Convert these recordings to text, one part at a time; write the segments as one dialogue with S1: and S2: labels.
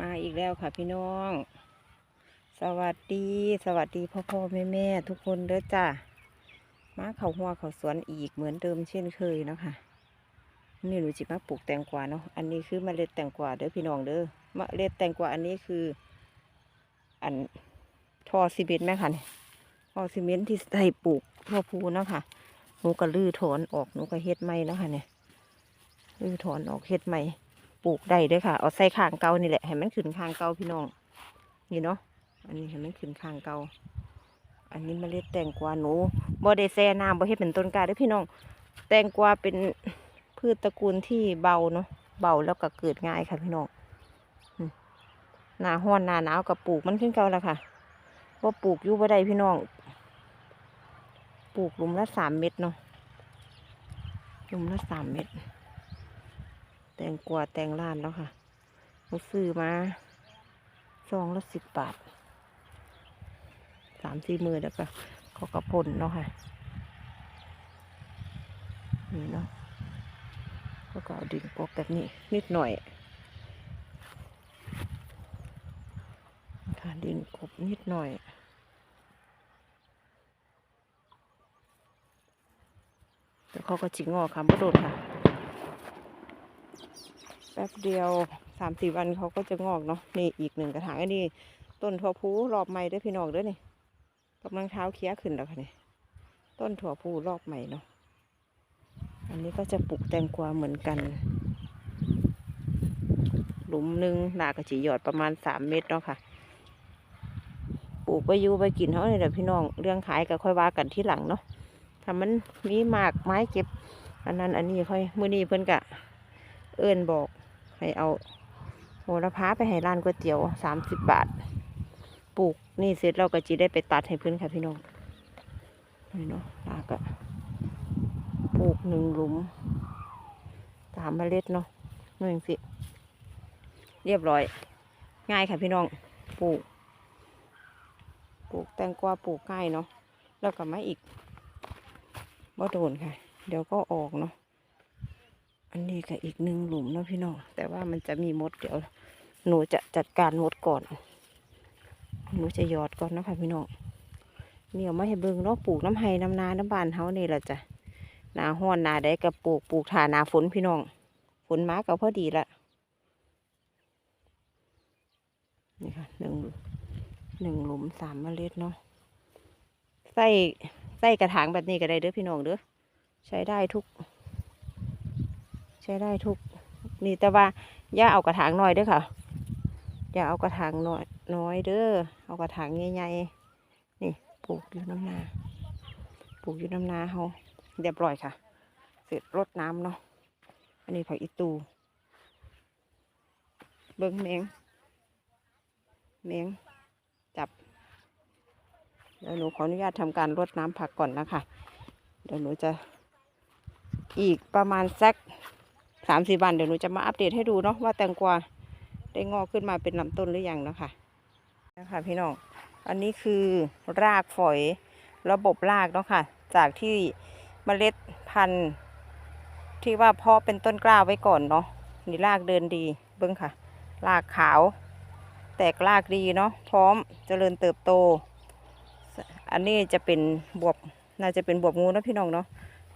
S1: มาอีกแล้วค่ะพี่น้อง สวัสดี สวัสดีพ่อพ่อแม่แม่ทุกคนเด้อจ้ามาเขาหัวเขาสวนอีกเหมือนเดิมเช่นเคยนะค่ะนี่หนูจิมาปลูกแตงกวาเนาะอันนี้คือเมล็ดแตงกวาเด้อพี่น้องเด้อเมล็ดแตงกวาอันนี้คือ อันทอซีเมนต์แม่ค่ะเนี่ยทอซีเมนต์ที่ใส่ปลูกทั่วภูเนาะค่ะหนูก็ลื้อถอนออกหนูก็เฮ็ดใหม่เนาะค่ะเนี่ยลื้อถอนออกเฮ็ดใหม่ ปลูกได้ด้วยค่ะ เอาใส่ข้างเก่านี่แหละให้มันขึ้นข้างเก่าพี่น้อง นี่เนาะ อันนี้ให้มันขึ้นข้างเก่า อันนี้เมล็ดแตงกวาหนูบ่ได้แซ่น้ำบ่เฮ็ดเป็นต้นกาด้อพี่น้อง แตงกวาเป็นพืชตระกูลที่เบาเนาะ เบาแล้วก็เกิดง่ายค่ะพี่น้องหนาห้อนหนาหนาวก็ปลูกมันขึ้นเก่าแล้วค่ะว่าปลูกอยู่บ่ได้พี่น้อง ปลูกหลุมละสามเม็ดเนาะหลุมละสามเม็ด แตงกวาแตงล้านแล้วค่ะเราซื้อมาซองละสิบบาทสามสี่มือแล้วก็ขากระพนเนาะค่ะ นี่เนาะแล้วก็เอาดินกบแบบนี้นิดหน่อยค่ะดินกบนิดหน่อยแล้วเขาก็จิงงอค่ะบ่โดดค่ะ แป๊บเดียวสามสี่วันเขาก็จะงอกเนาะนี่อีกหนึ่งกระถางอันนี้ต้นถั่วพูรอบใหม่ด้วยพี่น้องด้วยนี่กำลังเท้าเคี้ยขึ้นแล้วค่ะนี่ต้นถั่วพูรอบใหม่เนาะอันนี้ก็จะปลูกแตงกวาเหมือนกัน หลุมหนึ่งหนากระจีหยอดประมาณสามเมตรเนาะค่ะปลูกไปยูไปกินเขาเนี่ยแหละพี่น้องเรื่องขายก็ค่อยว่ากันที่หลังเนาะถ้ามันมีหมากไม้เก็บ อันนั้นอันนี้ค่อยมือนี้เพิ่นกะเอิญบอก ให้เอาโหระพาไปให้ร้านก๋วยเตี๋ยวสามสิบบาท ปลูกนี่เสร็จเราก็จีได้ไปตัดให้เพื่อนค่ะพี่น้องนี่เนาะลากะปลูกหนึ่งหลุมสามเมล็ดเนาะนี่สิ เรียบร้อย ง่ายค่ะพี่น้องปลูก ปลูกแตงกวาปลูกง่ายเนาะแล้วก็มาอีกบ่โดนค่ะ เดี๋ยวก็ออกเนาะ อันนี้ก็อีกหนึ่งหลุมเนาะพี่น้อง แต่ว่ามันจะมีมดเดี๋ยว หนูจะจัดการมดก่อน หนูจะหยอดก่อนนะคะพี่น้องเนี่เอามาให้เบิ่งเนาะปลูกน้ำไห้น้ำนาน้ำบานเฮานี่แหละจ้ะนาห้อนนาได้กับปลูกปลูกถานาฝนพี่น้อง ฝนมาก็พอดีละนี่ค่ะหนึ่งหนึ่งหลุมสามเมล็ดเนาะใส่ใส่กระถางแบบนี้ก็ได้เด้อพี่น้องเด้อใช้ได้ทุก ใช้ได้ทุกนี่แต่ว่าอย่าเอากระถางน้อยเด้อค่ะอย่าเอากระถางน้อยน้อยเด้อเอากระถางใหญ่ๆนี่ปลูกอยู่น้ำนาปลูกอยู่น้ำนาเขาเรียบร้อยค่ะ เสร็จรดน้ำเนาะอันนี้ผักอีตูเบิ้งแมงแมงจับเดี๋ยวหนูขออนุญาตทำการรดน้ำผักก่อนนะคะ เดี๋ยวหนูจะอีกประมาณสัก สามสี่วันเดี๋ยวหนูจะมาอัปเดตให้ดูเนาะว่าแตงกวาได้งอกขึ้นมาเป็นลำต้นหรือยังเนาะคะนะคะพี่น้องอันนี้คือรากฝอยระบบรากเนาะค่ะ จากที่เมล็ดพันธุ์ที่ว่าเพาะเป็นต้นกล้าไว้ก่อนเนาะนี่รากเดินดีเบิ้งค่ะ รากขาว แตกรากดีเนาะพร้อมเจริญเติบโต อันนี้จะเป็นบวบน่าจะเป็นบวบงูนะพี่น้องเนาะ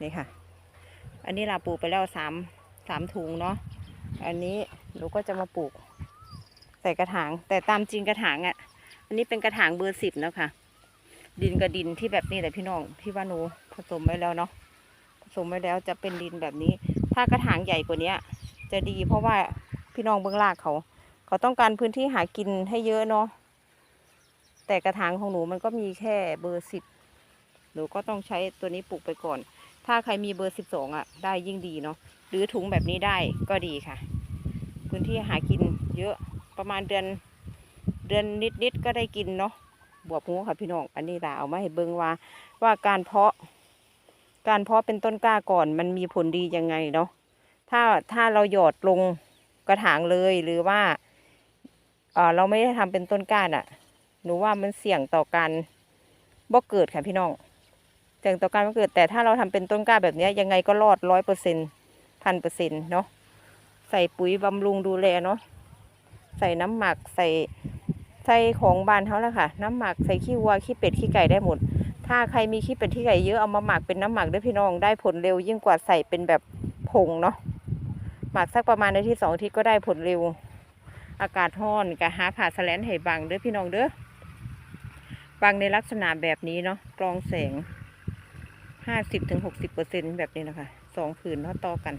S1: นี่ค่ะ อันนี้ลาปูไปแล้วสาม สามถุงเนาะอันนี้หนูก็จะมาปลูก ใส่กระถาง แต่ตามจริงกระถางอะ่ะ อันนี้เป็นกระถางเบอร์สิบแล้วค่ะ ดินกับดินที่แบบนี้แหละพี่น้องที่ว่าหนูผสมไว้แล้วเนาะผสมไว้แล้วจะเป็นดินแบบนี้ ถ้ากระถางใหญ่กว่านี้จะดีเพราะว่าพี่น้องเบื้องล่างเขา เขาต้องการพื้นที่หากินให้เยอะเนาะแต่กระถางของหนูมันก็มีแค่เบอร์สิบหนูก็ต้องใช้ตัวนี้ปลูกไปก่อน ถ้าใครมีเบอร์สิบสองอะได้ยิ่งดีเนาะหรือถุงแบบนี้ได้ก็ดีค่ะ พื้นที่หากินเยอะประมาณเดือนเดือนนิดๆก็ได้กินเนาะบวบงูค่ะพี่น้องอันนี้ล่เอามาให้เบิ่งว่า ว่าการเพาะ การเพาะเป็นต้นกล้าก่อนมันมีผลดียังไงเนาะถ้าถ้าเราหยอดลงกระถางเลยหรือว่าเออเราไม่ได้ทำเป็นต้นกล้าน่ะ หนูว่ามันเสี่ยงต่อการบ่เกิดค่ะพี่น้อง เสี่ยงต่อการบ่เกิดแต่ถ้าเราทำเป็นต้นกล้าแบบนี้ยังไงก็รอดร้อยเปอร์เซ็นพันเปอร์เซ็นเนาะใส่ปุ๋ยบำรุงดูแลเนาะใส่น้ำหมักใส่ใส่ของบ้านเขาแหละค่ะ น้ำหมักใส่ขี้วัวขี้เป็ดขี้ไก่ได้หมด ถ้าใครมีขี้เป็ดขี้ไก่เยอะเอามาหมักเป็นน้ำหมักด้วยพี่น้องได้ผลเร็ว ยิ่งกว่าใส่เป็นแบบผงเนาะหมักสักประมาณในที่สองอาทิตย์ก็ได้ผลเร็ว อากาศร้อนก็หาผ่าแสลนให้บังเด้อพี่น้องเด้อบังในลักษณะแบบนี้เนาะกรองแสง ห้าสิบถึงหกสิบเปอร์เซ็นแบบนี้นะคะสองผืนเนาะต่อกัน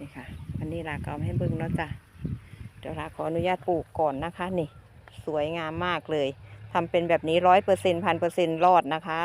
S1: นี่ค่ะ อันนี้ลากเอามาให้เบิ้งเนาะจ้ะเดี๋ยวลาขออนุญาตปลูกก่อนนะคะ นี่ สวยงามมากเลยทำเป็นแบบนี้ร้อยเปอร์เซ็นพันเปอร์เซ็นรอดนะคะ